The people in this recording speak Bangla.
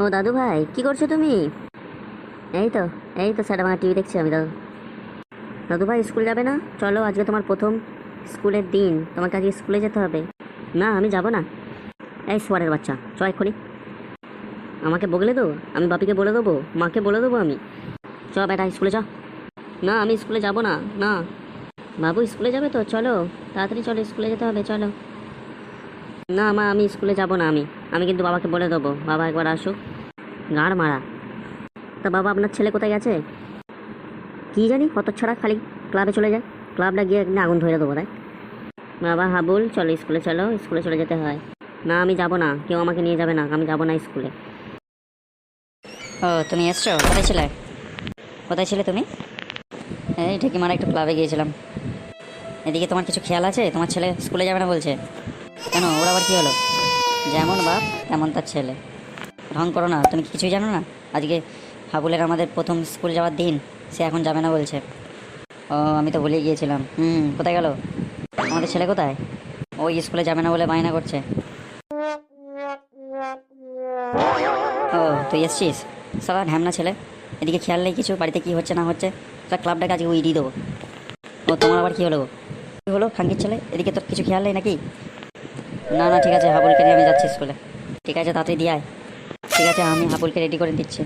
ও দাদু ভাই, কি করছ তুমি? এই তো এই তো স্যার, আমার টিভি দেখছি আমি দাদু দাদু ভাই, স্কুল যাবে না? চলো, আজকে তোমার প্রথম স্কুলের দিন। তোমাকে আজকে স্কুলে যেতে হবে। না, আমি যাব না। এই সোয়ারের বাচ্চা চ এক্ষুনি। আমাকে বগলে দেবো? আমি বাপিকে বলে দেবো? মাকে বলে দেবো আমি? চ বেটা, স্কুলে চ। না, আমি স্কুলে যাব না না। বাবু, স্কুলে যাবে তো? চলো, তাড়াতাড়ি চলো, স্কুলে যেতে হবে, চলো। না, মা, আমি স্কুলে যাব না, আমি। আমি কিন্তু বাবাকে বলে দেবো। বাবা একবার আসুক। গাড় মারা। তা বাবা, আপনার ছেলে কোথায় গেছে? কি জানি কত ছাড়া খালি ক্লাবে চলে যায়। ক্লাবটা গিয়ে একদিন আগুন ধরে দেবো তাই বাবা, হাবুল, চলো স্কুলে চলো। স্কুলে চলে যেতে হয়। না, আমি যাব না। কেউ আমাকে নিয়ে যাবে না। আমি যাব না স্কুলে। ও, তুমি এসছো? কোথায় ছিলে? কোথায় ছিলে তুমি? এই ঠিকই মারা একটু ক্লাবে গিয়েছিলাম। এদিকে তোমার কিছু খেয়াল আছে? তোমার ছেলে স্কুলে যাবে না বলছে। কেন? ওর আবার কী হলো? যেমন বাপ, তেমন তার ছেলে। ঢং করো না, তুমি কিছুই জানো না? আজকে হাবুলের আমাদের প্রথম স্কুল যাওয়ার দিন, সে এখন যাবে না বলছে। ও, আমি তো ভুলে গিয়েছিলাম। হুম, কোথায় গেল? আমাদের ছেলে কোথায়? ওই স্কুলে যাবে না বলে বায়না করছে। ও, তুই এসছিস? সালা ঢ্যামনা ছেলে। এদিকে খেয়াল নেই কিছু? বাড়িতে কি হচ্ছে না হচ্ছে? সারা ক্লাবটাকে আজকে উইডি দেবো। ও, তোমার আবার কি হলো? কী হলো খাঙ্কির ছেলে? এদিকে তোর কিছু খেয়াল নেই নাকি? না না, ঠিক আছে, হাবুলকে নিয়ে আমি যাচ্ছি স্কুলে। ঠিক আছে, তাড়াতাড়ি দিয়ে ঠিক আছে, আমি হাবুলকে রেডি করে দিচ্ছি।